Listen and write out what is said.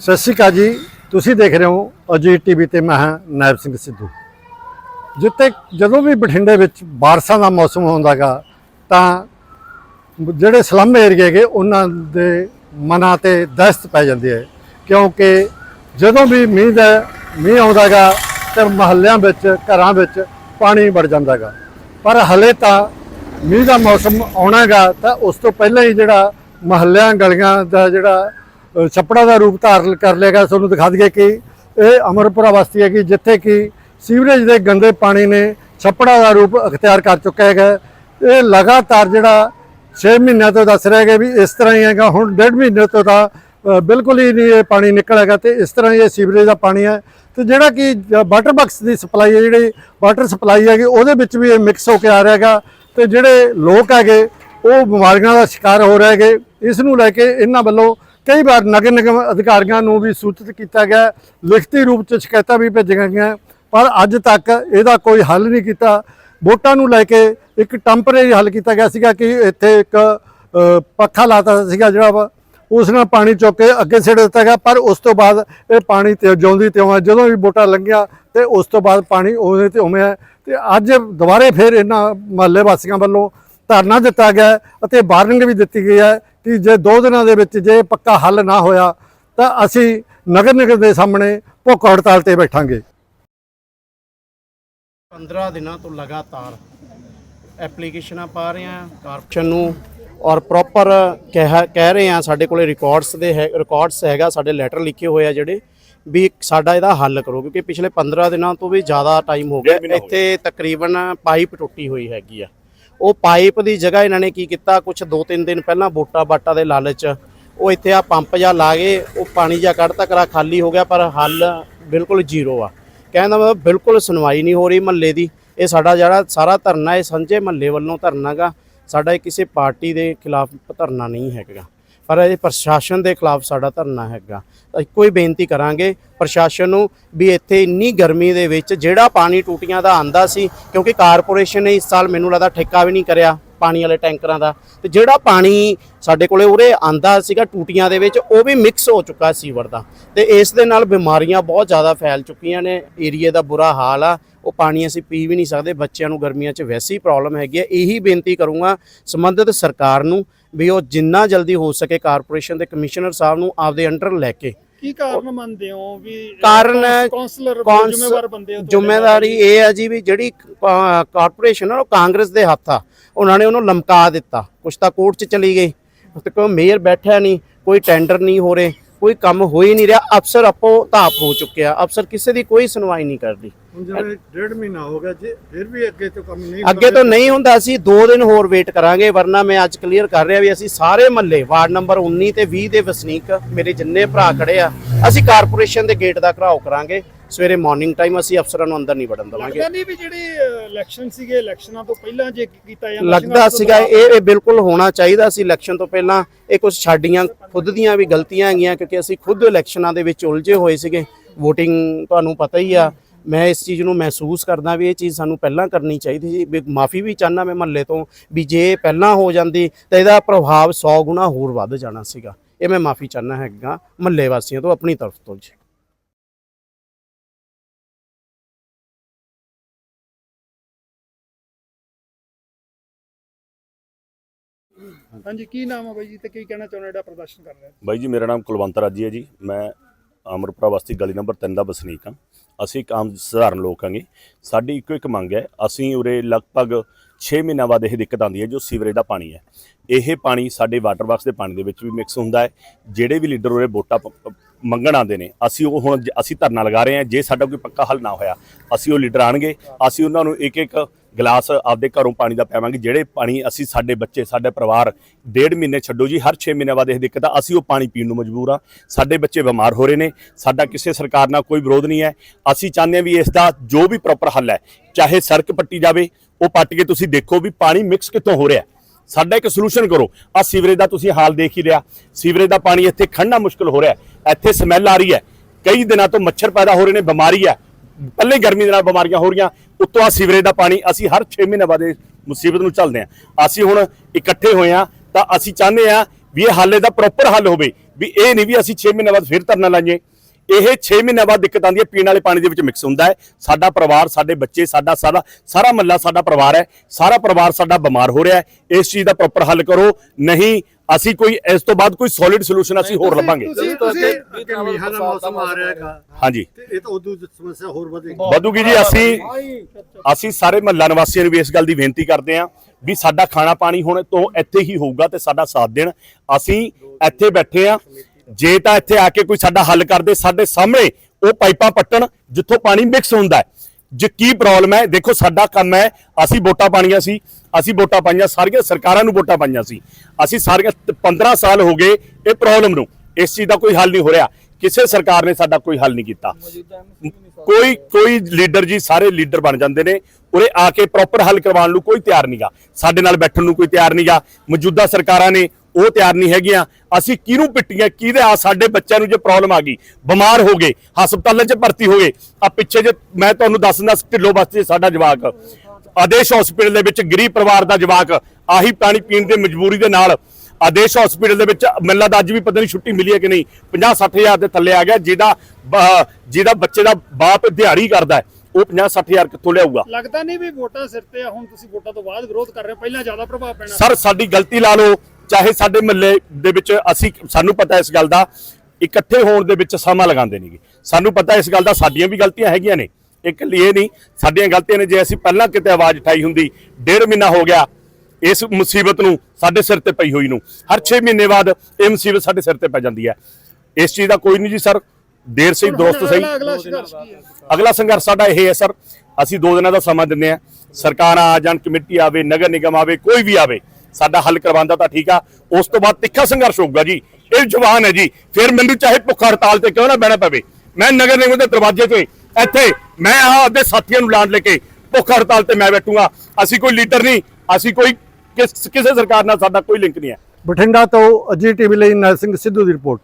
ਸਤਿ ਸ਼੍ਰੀ ਅਕਾਲ ਜੀ। ਤੁਸੀਂ ਦੇਖ ਰਹੇ ਹੋ ਅਜੀਤ ਟੀਵੀ ਤੇ ਮੈਂ ਹਾਂ ਨਾਇਬ ਸਿੰਘ ਸਿੱਧੂ। ਜਿੱਥੇ ਜਦੋਂ ਵੀ ਬਠਿੰਡੇ ਵਿੱਚ ਬਾਰਿਸ਼ਾਂ ਦਾ ਮੌਸਮ ਹੁੰਦਾਗਾ ਤਾਂ ਜਿਹੜੇ ਸਲਮ ਏਰੀਏ ਹੈਗੇ, ਉਹਨਾਂ ਦੇ ਮਨਾਂ ਤੇ ਦਸਤ ਪੈ ਜਾਂਦੀ ਹੈ। ਕਿਉਂਕਿ ਜਦੋਂ ਵੀ ਮੀਂਹ ਦਾ ਮੀਂਹ ਆਉਂਦਾਗਾ, ਤੇ ਮਹੱਲਿਆਂ ਵਿੱਚ, ਘਰਾਂ ਵਿੱਚ ਪਾਣੀ ਵੜ ਜਾਂਦਾਗਾ। ਪਰ ਹਲੇ ਤਾਂ ਮੀਂਹ ਦਾ ਮੌਸਮ ਆਉਣਾਗਾ, ਤਾਂ ਉਸ ਤੋਂ ਪਹਿਲਾਂ ਹੀ ਜਿਹੜਾ ਮਹੱਲਿਆਂ ਗਲੀਆਂ ਦਾ ਜਿਹੜਾ ਛੱਪੜਾਂ ਦਾ ਰੂਪ ਧਾਰਨ ਕਰ ਲੇਗਾ ਤੁਹਾਨੂੰ ਦਿਖਾ ਦਈਏ ਕਿ ਇਹ ਅਮਰਪੁਰਾ ਬਸਤੀ ਹੈ ਕਿ ਜਿੱਥੇ ਕਿ ਸੀਵਰੇਜ ਦੇ ਗੰਦੇ ਪਾਣੀ ਨੇ ਛੱਪੜਾਂ ਦਾ ਰੂਪ ਅਖਤਿਆਰ ਕਰ ਚੁੱਕਾ ਹੈਗਾ ਇਹ ਲਗਾਤਾਰ ਜਿਹੜਾ 6 ਮਹੀਨਿਆਂ ਤੋਂ ਦੱਸ ਰਿਹਾ ਹੈਗਾ ਵੀ ਇਸ ਤਰ੍ਹਾਂ ਹੀ ਹੈਗਾ, ਹੁਣ ਡੇਢ ਮਹੀਨੇ ਤੋਂ ਤਾਂ ਬਿਲਕੁਲ ਹੀ ਨਹੀਂ ਇਹ ਪਾਣੀ ਨਿਕਲ ਹੈਗਾ ਤੇ ਇਸ ਤਰ੍ਹਾਂ ਹੀ ਇਹ ਸੀਵਰੇਜ ਦਾ ਪਾਣੀ ਹੈ। ਤੇ ਜਿਹੜਾ ਕਿ ਵਾਟਰ ਬਕਸ ਦੀ ਸਪਲਾਈ ਹੈ, ਜਿਹੜੀ ਵਾਟਰ ਸਪਲਾਈ ਹੈਗੀ, ਉਹਦੇ ਵਿੱਚ ਵੀ ਇਹ ਮਿਕਸ ਹੋ ਕੇ ਆ ਰਿਹਾ ਹੈਗਾ ਤੇ ਜਿਹੜੇ ਲੋਕ ਹੈਗੇ, ਉਹ ਬਿਮਾਰੀਆਂ ਦਾ ਸ਼ਿਕਾਰ ਹੋ ਰਹੇ ਹੈਗੇ। ਇਸ ਨੂੰ ਲੈ ਕੇ ਇਹਨਾਂ ਵੱਲੋਂ ਕਈ ਵਾਰ ਨਗਰ ਨਿਗਮ ਅਧਿਕਾਰੀਆਂ ਨੂੰ ਵੀ ਸੂਚਿਤ ਕੀਤਾ ਗਿਆ ਲਿਖਤੀ ਰੂਪ ਚ ਸ਼ਿਕਾਇਤਾਂ ਵੀ ਭੇਜੀਆਂ ਗਈਆਂ ਪਰ ਅੱਜ ਤੱਕ ਇਹਦਾ ਕੋਈ ਹੱਲ ਨਹੀਂ ਕੀਤਾ। ਵੋਟਾਂ ਨੂੰ ਲੈ ਕੇ ਇੱਕ ਟੈਂਪਰੇਰੀ ਹੱਲ ਕੀਤਾ ਗਿਆ ਸੀਗਾ ਕਿ ਇੱਥੇ ਇੱਕ ਅ, ਪੱਖਾ ਲਾਤਾ ਸੀਗਾ ਜਿਹੜਾ ਵਾ ਉਸ ਨਾਲ ਪਾਣੀ ਚੁੱਕ ਕੇ ਅੱਗੇ ਛੱਡ ਦਿੱਤਾ ਗਿਆ ਪਰ ਉਸ ਤੋਂ ਬਾਅਦ ਇਹ ਪਾਣੀ ਤੇ ਜਿਉਂਦੀ ਤਿਉਂ ਹੈ ਜਦੋਂ ਵੀ ਵੋਟਾਂ ਲੰਘੀਆਂ ਤੇ ਉਸ ਤੋਂ ਬਾਅਦ ਪਾਣੀ ਉਵੇਂ ਤੇ ਉਵੇਂ ਹੈ। ਤੇ ਅੱਜ ਦੁਬਾਰੇ ਫਿਰ ਇਹਨਾਂ ਮਹੱਲੇ ਵਾਸੀਆਂ ਵੱਲੋਂ ਧਰਨਾ ਦਿੱਤਾ ਗਿਆ ਅਤੇ ਵਾਰਨਿੰਗ ਵੀ ਦਿੱਤੀ ਗਈ ਹੈ ਕਿ ਜੇ ਦੋ ਦਿਨਾਂ ਦੇ ਵਿੱਚ ਜੇ ਪੱਕਾ ਹੱਲ ਨਾ ਹੋਇਆ ਤਾਂ ਅਸੀਂ ਨਗਰ ਨਿਗਮ ਦੇ ਸਾਹਮਣੇ ਭੁੱਖ ਹੜਤਾਲ ਤੇ ਬੈਠਾਂਗੇ। 15 ਦਿਨਾਂ ਤੋਂ ਲਗਾਤਾਰ ਐਪਲੀਕੇਸ਼ਨਾਂ ਪਾ ਰਹੇ ਹਾਂ ਕਾਰਪੋਰੇਸ਼ਨ ਨੂੰ ਔਰ ਪ੍ਰੋਪਰ ਕਹਿ ਕਹਿ ਰਹੇ ਹਾਂ ਸਾਡੇ ਕੋਲੇ ਰਿਕਾਰਡਸ ਦੇ ਹੈ ਰਿਕਾਰਡਸ ਹੈਗਾ ਸਾਡੇ ਲੈਟਰ ਲਿਖੇ ਹੋਏ ਆ ਜਿਹੜੇ ਵੀ ਸਾਡਾ ਇਹਦਾ ਹੱਲ ਕਰੋ ਕਿਉਂਕਿ ਪਿਛਲੇ 15 ਦਿਨਾਂ ਤੋਂ ਵੀ ਜ਼ਿਆਦਾ ਟਾਈਮ ਹੋ ਗਿਆ। ਇੱਥੇ ਤਕਰੀਬਨ ਪਾਈਪ ਟੁੱਟੀ ਹੋਈ ਹੈਗੀ ਆ। ਉਹ ਪਾਈਪ ਦੀ ਜਗ੍ਹਾ ਇਹਨਾਂ ਨੇ ਕੀ ਕੀਤਾ ਕੁਝ 2-3 ਦਿਨ ਪਹਿਲਾਂ ਵੋਟਾ ਬਾਟਾ ਦੇ ਲਾਲਚ, ਉਹ ਇੱਥੇ ਆ ਪੰਪ ਜਾਂ ਲਾ ਗਏ ਉਹ ਪਾਣੀ ਜਾਂ ਕੱਢਤਾ ਕਰਾ ਖਾਲੀ ਹੋ ਗਿਆ, ਪਰ ਹੱਲ ਬਿਲਕੁਲ ਜ਼ੀਰੋ ਆ। ਕਹਿਣ ਦਾ ਮਤਲਬ ਬਿਲਕੁਲ ਸੁਣਵਾਈ ਨਹੀਂ ਹੋ ਰਹੀ ਮਹੱਲੇ ਦੀ। ਇਹ ਸਾਡਾ ਜਿਹੜਾ ਸਾਰਾ ਧਰਨਾ, ਇਹ ਸਾਂਝੇ ਮਹੱਲੇ ਵੱਲੋਂ ਧਰਨਾ ਗਾ ਸਾਡਾ ਇਹ ਕਿਸੇ ਪਾਰਟੀ ਦੇ ਖਿਲਾਫ ਧਰਨਾ ਨਹੀਂ ਹੈਗਾ। ਪਰ ਇਹ ਪ੍ਰਸ਼ਾਸਨ ਦੇ ਖਿਲਾਫ ਸਾਡਾ ਧਰਨਾ ਹੈਗਾ। ਇੱਕੋ ਹੀ ਬੇਨਤੀ ਕਰਾਂਗੇ ਪ੍ਰਸ਼ਾਸਨ ਨੂੰ ਵੀ ਇੱਥੇ ਇੰਨੀ ਗਰਮੀ ਦੇ ਵਿੱਚ ਜਿਹੜਾ ਪਾਣੀ ਟੂਟੀਆਂ ਦਾ ਆਂਦਾ ਸੀ, ਕਿਉਂਕਿ ਕਾਰਪੋਰੇਸ਼ਨ ਨੇ ਇਸ ਸਾਲ ਮੈਨੂੰ ਲੱਗਦਾ ਠੇਕਾ ਵੀ ਨਹੀਂ ਕਰਿਆ ਪਾਣੀ ਵਾਲੇ ਟੈਂਕਰਾਂ ਦਾ। ਤੇ ਜਿਹੜਾ ਪਾਣੀ ਸਾਡੇ ਕੋਲੇ ਉਰੇ ਆਂਦਾ ਸੀਗਾ ਟੂਟੀਆਂ ਦੇ ਵਿੱਚ, ਉਹ ਵੀ ਮਿਕਸ ਹੋ ਚੁੱਕਾ ਸੀਵਰ ਦਾ। ਤੇ ਇਸ ਦੇ ਨਾਲ ਬਿਮਾਰੀਆਂ ਬਹੁਤ ਜ਼ਿਆਦਾ ਫੈਲ ਚੁੱਕੀਆਂ ਨੇ, ਏਰੀਏ ਦਾ ਬੁਰਾ ਹਾਲ ਆ, ਉਹ ਪਾਣੀ ਅਸੀਂ ਪੀ ਵੀ ਨਹੀਂ ਸਕਦੇ, ਬੱਚਿਆਂ ਨੂੰ ਗਰਮੀਆਂ 'ਚ ਵੈਸੇ ਹੀ ਪ੍ਰੋਬਲਮ ਹੈਗੀ ਹੈ ਇਹੀ ਬੇਨਤੀ ਕਰੂੰਗਾ ਸੰਬੰਧਿਤ ਸਰਕਾਰ ਨੂੰ ਵੀ ਉਹ ਜਿੰਨਾ ਜਲਦੀ ਹੋ ਸਕੇ ਕਾਰਪੋਰੇਸ਼ਨ ਦੇ ਕਮਿਸ਼ਨਰ ਸਾਹਿਬ ਨੂੰ ਆਪਦੇ ਅੰਡਰ ਲੈ ਕੇ। ਕੀ ਕਾਰਨ ਮੰਨਦੇ ਹੋ ਵੀ ਕਾਰਨ ਕਾਉਂਸਲਰ ਜ਼ਿੰਮੇਵਾਰ ਬੰਦੇ ਜ਼ਿੰਮੇਵਾਰੀ ਇਹ ਹੈ ਜੀ ਵੀ ਜਿਹੜੀ ਕਾਰਪੋਰੇਸ਼ਨ ਆ ਉਹ ਕਾਂਗਰਸ ਦੇ ਹੱਥ ਆ। ਉਹਨਾਂ ਨੇ ਉਹਨੂੰ ਲਮਕਾ ਦਿੱਤਾ। ਕੁਛ ਤਾਂ ਕੋਰਟ 'ਚ ਚਲੀ ਗਈ। ਤੇ ਕੋਈ ਮੇਅਰ ਬੈਠਿਆ ਨਹੀਂ ਕੋਈ ਟੈਂਡਰ ਨਹੀਂ ਹੋ ਰਹੇ। ਕੋਈ ਕੰਮ ਹੋ ਹੀ ਨਹੀਂ ਰਿਹਾ ਅਫਸਰ ਆਪੋ ਤਾਪ ਹੋ ਚੁੱਕਿਆ ਅਫਸਰ ਕਿਸੇ ਦੀ ਕੋਈ ਸੁਣਵਾਈ ਨਹੀਂ ਕਰਦੀ। ਹੁਣ ਜਿਹੜੇ ਡੇਢ ਮਹੀਨਾ ਹੋ ਗਿਆ ਜੇ ਫਿਰ ਵੀ ਅੱਗੇ ਤੋਂ ਕੰਮ ਨਹੀਂ ਅੱਗੇ ਤੋਂ ਨਹੀਂ ਹੁੰਦਾ ਅਸੀਂ 2 ਦਿਨ ਹੋਰ ਵੇਟ ਕਰਾਂਗੇ ਵਰਨਾ ਮੈਂ ਅੱਜ ਕਲੀਅਰ ਕਰ ਰਿਹਾ ਵੀ ਅਸੀਂ ਸਾਰੇ ਮਹੱਲੇ ਵਾਰਡ ਨੰਬਰ 19 ਤੇ 20 ਦੇ ਵਸਨੀਕ ਮੇਰੇ ਜਿੰਨੇ ਭਰਾ ਖੜੇ ਆ ਅਸੀਂ ਕਾਰਪੋਰੇਸ਼ਨ ਦੇ ਗੇਟ ਦਾ ਘਰਾਓ ਕਰਾਂਗੇ। ਸਵੇਰੇ ਮਾਰਨਿੰਗ ਟਾਈਮ ਅਸੀਂ ਅਫਸਰਾਂ ਨੂੰ ਅੰਦਰ ਨਹੀਂ ਵੜਨ ਦੇਵਾਂਗੇ। ਲੱਗਦਾ ਨਹੀਂ ਵੀ ਜਿਹੜੇ ਇਲੈਕਸ਼ਨ ਸੀਗੇ ਇਲੈਕਸ਼ਨਾਂ ਤੋਂ ਪਹਿਲਾਂ ਜੇ ਕੀਤਾ ਜਾਂਦਾ ਲੱਗਦਾ ਸੀਗਾ ਇਹ ਇਹ ਬਿਲਕੁਲ ਹੋਣਾ ਚਾਹੀਦਾ ਸੀ ਇਲੈਕਸ਼ਨ ਤੋਂ ਪਹਿਲਾਂ। ਇਹ ਕੁਝ ਸਾਡੀਆਂ ਖੁਦ ਦੀਆਂ ਵੀ ਗਲਤੀਆਂ ਹੈਗੀਆਂ ਕਿਉਂਕਿ ਅਸੀਂ ਖੁਦ ਇਲੈਕਸ਼ਨਾਂ ਦੇ ਵਿੱਚ ਉਲਝੇ ਹੋਏ ਸੀਗੇ। VOTING ਤੁਹਾਨੂੰ ਪਤਾ ਹੀ ਆ ਮੈਂ ਇਸ ਚੀਜ਼ ਨੂੰ ਮਹਿਸੂਸ ਕਰਦਾ ਵੀ ਇਹ ਚੀਜ਼ ਸਾਨੂੰ ਪਹਿਲਾਂ ਕਰਨੀ ਚਾਹੀਦੀ ਸੀ। ਵੀ ਮਾਫੀ ਵੀ ਚਾਹਨਾ ਮੈਂ ਮਹੱਲੇ ਤੋਂ ਵੀ ਜੇ ਪਹਿਲਾਂ ਹੋ ਜਾਂਦੀ ਤਾਂ ਇਹਦਾ ਪ੍ਰਭਾਵ 100 ਗੁਣਾ ਹੋਰ ਵੱਧ ਜਾਣਾ ਸੀਗਾ। ਇਹ ਮੈਂ ਮਾਫੀ ਚਾਹਨਾ ਹੈਗਾ ਮਹੱਲੇ ਵਾਸੀਆਂ ਤੋਂ ਆਪਣੀ ਤਰਫ ਤੋਂ ਜੀ। ਹਾਂਜੀ, ਕੀ ਨਾਮ ਹੈ ਬਾਈ ਜੀ ਤੇ ਕੀ ਕਹਿਣਾ ਚਾਹੁੰਦੇ ਜਿਹੜਾ ਪ੍ਰਦਰਸ਼ਨ ਕਰ ਰਹੇ? ਬਾਈ ਜੀ, ਮੇਰਾ ਨਾਮ ਕੁਲਵੰਤ ਰਾਜੀ ਹੈ ਜੀ। ਮੈਂ ਅਮਰਪੁਰਾ ਬਸਤੀ ਗਲੀ ਨੰਬਰ 3 ਦਾ ਵਸਨੀਕ ਹਾਂ। ਅਸੀਂ ਇੱਕ ਆਮ ਸਧਾਰਨ ਲੋਕ ਹਾਂਗੇ। ਸਾਡੀ ਇੱਕੋ ਇੱਕ ਮੰਗ ਹੈ, ਅਸੀਂ ਉਰੇ ਲਗਭਗ 6 ਮਹੀਨਿਆਂ ਬਾਅਦ ਇਹ ਦਿੱਕਤ ਆਉਂਦੀ ਹੈ ਜੋ ਸੀਵਰੇਜ ਦਾ ਪਾਣੀ ਹੈ। ਇਹ ਪਾਣੀ ਸਾਡੇ ਵਾਟਰ ਬਾਕਸ ਦੇ ਪਾਣੀ ਦੇ ਵਿੱਚ ਵੀ ਮਿਕਸ ਹੁੰਦਾ ਹੈ। ਜਿਹੜੇ ਵੀ ਲੀਡਰ ਉਰੇ ਵੋਟਾਂ ਪ- ਮੰਗਣ ਆਉਂਦੇ ਨੇ, ਅਸੀਂ ਉਹ ਹੁਣ ਅਸੀਂ ਧਰਨਾ ਲਗਾ ਰਹੇ ਹਾਂ। ਜੇ ਸਾਡਾ ਕੋਈ ਪੱਕਾ ਹੱਲ ਨਾ ਹੋਇਆ, ਅਸੀਂ ਉਹ ਲੀਡਰ ਆਣਗੇ। ਅਸੀਂ ਉਹਨਾਂ ਨੂੰ ਇੱਕ ਇੱਕ ਗਲਾਸ ਆਪਦੇ ਘਰੋਂ ਪਾਣੀ ਦਾ ਪਿਆਵਾਂਗੇ, ਜਿਹੜੇ ਪਾਣੀ ਅਸੀਂ ਸਾਡੇ ਬੱਚੇ, ਸਾਡੇ ਪਰਿਵਾਰ ਡੇਢ ਮਹੀਨੇ ਛੱਡੋ ਜੀ, ਹਰ 6 ਮਹੀਨੇ ਬਾਅਦ ਇਹ ਦਿੱਕਤ ਆ, ਅਸੀਂ ਉਹ ਪਾਣੀ ਪੀਣ ਨੂੰ ਮਜਬੂਰ ਆ। ਸਾਡੇ ਬੱਚੇ ਬਿਮਾਰ ਹੋ ਰਹੇ ਨੇ, ਸਾਡਾ ਕਿਸੇ ਸਰਕਾਰ ਨਾਲ ਕੋਈ ਵਿਰੋਧ ਨਹੀਂ ਹੈ। ਅਸੀਂ ਚਾਹੁੰਦੇ ਹਾਂ ਵੀ ਇਸ ਦਾ ਜੋ ਵੀ ਪ੍ਰੋਪਰ ਹੱਲ ਹੈ, ਚਾਹੇ ਸੜਕ ਪੱਟੀ ਜਾਵੇ, ਉਹ ਪੱਟ ਕੇ ਤੁਸੀਂ ਦੇਖੋ ਵੀ ਪਾਣੀ ਮਿਕਸ ਕਿੱਥੋਂ ਹੋ ਰਿਹਾ ਸਾਡਾ ਇੱਕ ਸੋਲੂਸ਼ਨ ਕਰੋ। ਆ ਸੀਵਰੇਜ ਦਾ ਤੁਸੀਂ ਹਾਲ ਦੇਖ ਹੀ ਲਿਆ। ਸੀਵਰੇਜ ਦਾ ਪਾਣੀ ਇੱਥੇ ਖੜਨਾ ਮੁਸ਼ਕਲ ਹੋ ਰਿਹਾ ਇੱਥੇ ਸਮੈਲ ਆ ਰਹੀ ਹੈ। ਕਈ ਦਿਨਾਂ ਤੋਂ ਮੱਛਰ ਪੈਦਾ ਹੋ ਰਹੇ ਨੇ, ਬਿਮਾਰੀ ਹੈ। ਪਹਿਲੇ ਗਰਮੀ ਦੇ ਨਾਲ ਬਿਮਾਰੀਆਂ ਹੋ ਰਹੀਆਂ, ਉੱਤੋਂ ਆ ਸੀਵਰੇਜ ਦਾ ਪਾਣੀ ਅਸੀਂ ਹਰ 6 ਮਹੀਨੇ ਬਾਅਦ ਇਸ ਮੁਸੀਬਤ ਨੂੰ ਝੱਲਦੇ ਹਾਂ। ਅਸੀਂ ਹੁਣ ਇਕੱਠੇ ਹੋਏ ਹਾਂ, ਤਾਂ ਅਸੀਂ ਚਾਹੁੰਦੇ ਹਾਂ ਵੀ ਇਹ ਹਾਲੇ ਦਾ ਪ੍ਰੋਪਰ ਹੱਲ ਹੋਵੇ, ਵੀ ਇਹ ਨਹੀਂ ਵੀ ਅਸੀਂ 6 ਮਹੀਨੇ ਬਾਅਦ ਫਿਰ ਧਰਨਾ ਲਾਈਏ। ਇਹ 6 ਮਹੀਨੇ ਬਾਅਦ ਦਿੱਕਤ ਆਉਂਦੀ ਹੈ, ਪੀਣ ਵਾਲੇ ਪਾਣੀ ਦੇ ਵਿੱਚ ਮਿਕਸ ਹੁੰਦਾ ਹੈ। ਸਾਡਾ ਪਰਿਵਾਰ, ਸਾਡੇ ਬੱਚੇ, ਸਾਡਾ ਸਾਰਾ ਸਾਰਾ ਮੱਲਾ ਸਾਡਾ ਪਰਿਵਾਰ ਹੈ। ਸਾਰਾ ਪਰਿਵਾਰ ਸਾਡਾ ਬਿਮਾਰ ਹੋ ਰਿਹਾ ਹੈ। ਇਸ ਚੀਜ਼ ਦਾ ਪ੍ਰੋਪਰ ਹੱਲ ਕਰੋ, ਨਹੀਂ ਅਸੀਂ ਕੋਈ ਇਸ ਤੋਂ ਬਾਅਦ ਕੋਈ ਸੋਲਿਡ ਸੋਲੂਸ਼ਨ ਅਸੀਂ ਹੋਰ ਲੱਭਾਂਗੇ। ਤੁਸੀਂ ਤੁਸੀਂ ਅੱਗੇ ਮੀਂਹਾਂ ਦਾ ਮੌਸਮ ਆ ਰਿਹਾ ਹੈਗਾ। ਹਾਂਜੀ। ਤੇ ਇਹ ਤਾਂ ਉਦੋਂ ਸਮੱਸਿਆ ਹੋਰ ਵਧੇਗੀ। ਵਧੂਗੀ ਜੀ ਅਸੀਂ ਅਸੀਂ ਸਾਰੇ ਮਹੱਲਾ ਨਿਵਾਸੀਆਂ ਨੂੰ ਵੀ ਇਸ ਗੱਲ ਦੀ ਬੇਨਤੀ ਕਰਦੇ ਹਾਂ ਵੀ ਸਾਡਾ ਖਾਣਾ ਪਾਣੀ ਹੁਣ ਤੋਂ ਇੱਥੇ ਹੀ ਹੋਊਗਾ ਤੇ ਸਾਡਾ ਸਾਥ ਦੇਣ। ਅਸੀਂ ਇੱਥੇ ਬੈਠੇ ਆ ਜੇ ਤਾਂ ਇੱਥੇ ਆ ਕੇ ਕੋਈ ਸਾਡਾ ਹੱਲ ਕਰਦੇ ਸਾਡੇ ਸਾਹਮਣੇ ਉਹ ਪਾਈਪਾਂ ਪੱਟਣ ਜਿੱਥੋਂ ਪਾਣੀ ਮਿਕਸ ਹੁੰਦਾ ਹੈ। ਜੇ ਕੀ ਪ੍ਰੋਬਲਮ ਹੈ, ਦੇਖੋ ਸਾਡਾ ਕੰਮ ਹੈ, ਅਸੀਂ ਵੋਟਾਂ ਪਾਣੀਆਂ ਸੀ, ਅਸੀਂ ਵੋਟਾਂ ਪਾਈਆਂ, ਸਾਰੀਆਂ ਸਰਕਾਰਾਂ ਨੂੰ ਵੋਟਾਂ ਪਾਈਆਂ ਸੀ। ਅਸੀਂ ਸਾਰੀਆਂ ਤ- 15 ਸਾਲ ਹੋ ਗਏ ਇਹ ਪ੍ਰੋਬਲਮ ਨੂੰ, ਇਸ ਚੀਜ਼ ਦਾ ਕੋਈ ਹੱਲ ਨਹੀਂ ਹੋ ਰਿਹਾ। ਕਿਸੇ ਸਰਕਾਰ ਨੇ ਸਾਡਾ ਕੋਈ ਹੱਲ ਨਹੀਂ ਕੀਤਾ। ਕੋਈ ਕੋਈ ਲੀਡਰ ਜੀ, ਸਾਰੇ ਲੀਡਰ ਬਣ ਜਾਂਦੇ ਨੇ, ਉਰੇ ਆ ਕੇ ਪ੍ਰੋਪਰ ਹੱਲ ਕਰਵਾਉਣ ਨੂੰ ਕੋਈ ਤਿਆਰ ਨਹੀਂਗਾ ਸਾਡੇ ਨਾਲ ਬੈਠਣ ਨੂੰ ਕੋਈ ਤਿਆਰ ਨਹੀਂਗਾ ਮੌਜੂਦਾ ਸਰਕਾਰਾਂ ਨੇ ਉਹ ਤਿਆਰ ਨਹੀਂ ਹੈਗੀਆਂ। ਅਸੀਂ ਕਿਹਨੂੰ ਪਿੱਟੀਆਂ? ਕਿਹਦੇ ਆ ਸਾਡੇ ਬੱਚਿਆਂ ਨੂੰ ਜੇ ਪ੍ਰੋਬਲਮ ਆ ਗਈ ਬਿਮਾਰ ਹੋ ਗਏ ਹਸਪਤਾਲਾਂ 'ਚ ਭਰਤੀ ਹੋ ਗਏ ਆ ਪਿੱਛੇ ਜੇ ਮੈਂ ਤੁਹਾਨੂੰ ਦੱਸ ਦਿੰਦਾ ਢਿੱਲੋਂ ਬਸਤੀ ਸਾਡਾ ਜਵਾਕ। ਆਦੇਸ਼ ਹਸਪੀਟਲ ਦੇ ਵਿੱਚ ਗਰੀਬ ਪਰਿਵਾਰ ਦਾ ਜਵਾਕ ਆਹੀ ਪਾਣੀ ਪੀਣ ਦੀ ਮਜਬੂਰੀ ਦੇ ਨਾਲ ਆਦੇਸ਼ ਹਸਪੀਟਲ ਦੇ ਵਿੱਚ ਮੈਨੂੰ ਲੱਗਦਾ ਅੱਜ ਵੀ ਪਤਾ ਨਹੀਂ ਛੁੱਟੀ ਮਿਲੀ ਹੈ ਕਿ ਨਹੀਂ। 50 60 ਹਜ਼ਾਰ ਦੇ ਥੱਲੇ ਆ ਗਿਆ ਜਿਹਦਾ ਜਿਹਦਾ ਬੱਚੇ ਦਾ ਬਾਪ ਦਿਹਾੜੀ ਕਰਦਾ ਹੈ ਉਹ 50 60 ਹਜ਼ਾਰ ਕਿੱਥੋਂ ਲਿਆਊਗਾ? ਲੱਗਦਾ ਨਹੀਂ ਵੀ ਵੋਟਾਂ ਸਿਰ ਤੇ ਆ ਹੁਣ ਤੁਸੀਂ ਵੋਟਾਂ ਤੋਂ ਬਾਅਦ ਵਿਰੋਧ ਕਰ ਰਹੇ ਹੋ ਪਹਿਲਾਂ ਜ਼ਿਆਦਾ ਪ੍ਰਭਾਵ ਪੈਣਾ। ਸਰ ਸਾਡੀ ਗਲਤੀ ਲਾ ਲਓ ਚਾਹੇ ਸਾਡੇ ਮਹੱਲੇ ਦੇ ਵਿੱਚ ਅਸੀਂ ਸਾਨੂੰ ਪਤਾ ਇਸ ਗੱਲ ਦਾ ਇਕੱਠੇ ਹੋਣ ਦੇ ਵਿੱਚ ਸਮਾਂ ਲਗਾਉਂਦੇ ਨੇਗੇ। ਸਾਨੂੰ ਪਤਾ ਇਸ ਗੱਲ ਦਾ ਸਾਡੀਆਂ ਵੀ ਗਲਤੀਆਂ ਹੈਗੀਆਂ ਨੇ। ਇੱਕ ਲਈ ਇਹ ਨਹੀਂ ਸਾਡੀਆਂ ਗਲਤੀਆਂ ਨੇ ਜੇ ਅਸੀਂ ਪਹਿਲਾਂ ਕਿਤੇ ਆਵਾਜ਼ ਉਠਾਈ ਹੁੰਦੀ ਡੇਢ ਮਹੀਨਾ ਹੋ ਗਿਆ ਇਸ ਮੁਸੀਬਤ ਨੂੰ ਸਾਡੇ ਸਿਰ ਤੇ ਪਈ ਹੋਈ ਨੂੰ। ਹਰ 6 ਮਹੀਨੇ ਬਾਅਦ ਇਹ ਮੁਸੀਬਤ ਸਾਡੇ ਸਿਰ ਤੇ ਪੈ ਜਾਂਦੀ ਹੈ। ਇਸ ਚੀਜ਼ ਦਾ ਕੋਈ ਨਹੀਂ ਜੀ ਸਰ ਦੇਰ ਸਹੀ ਦੋਸਤ ਸਹੀ। ਅਗਲਾ ਸੰਘਰਸ਼ ਸਾਡਾ ਇਹ ਹੈ ਸਰ ਅਸੀਂ ਦੋ ਦਿਨਾਂ ਦਾ ਸਮਾਂ ਦਿੰਦੇ ਆ ਸਰਕਾਰਾਂ ਆ ਜਾਣ ਕਮੇਟੀ ਆਵੇ ਨਗਰ ਨਿਗਮ ਆਵੇ ਕੋਈ ਵੀ ਆਵੇ ਸਾਡਾ ਹੱਲ ਕਰਵਾਉਂਦਾ ਤਾਂ ਠੀਕ ਆ। ਉਸ ਤੋਂ ਬਾਅਦ ਤਿੱਖਾ ਸੰਘਰਸ਼ ਹੋਊਗਾ ਜੀ। ਇਹ ਜਵਾਨ ਹੈ ਜੀ। ਫਿਰ ਮੈਨੂੰ ਚਾਹੇ ਭੁੱਖ ਹੜਤਾਲ ਤੇ ਕਿਉਂ ਨਾ ਬਹਿਣਾ ਪਵੇ। ਮੈਂ ਨਗਰ ਨਿਗਮ ਦੇ ਦਰਵਾਜ਼ੇ ਤੇ ਇੱਥੇ ਮੈਂ ਆ ਆਪਦੇ ਸਾਥੀਆਂ ਨੂੰ ਲਾਣ ਲੈ ਕੇ ਭੁੱਖ ਹੜਤਾਲ ਤੇ ਮੈਂ ਬੈਠੂਗਾ। ਅਸੀਂ ਕੋਈ ਲੀਡਰ ਨਹੀਂ, ਅਸੀਂ ਕੋਈ ਕਿਸ- ਕਿਸੇ ਸਰਕਾਰ ਨਾਲ ਸਾਡਾ ਕੋਈ ਲਿੰਕ ਨਹੀਂ ਹੈ। ਬਠਿੰਡਾ ਤੋਂ ਅਜੀਤ ਟੀਵੀ ਲਈ ਨਰ ਸਿੰਘ ਸਿੱਧੂ ਦੀ ਰਿਪੋਰਟ।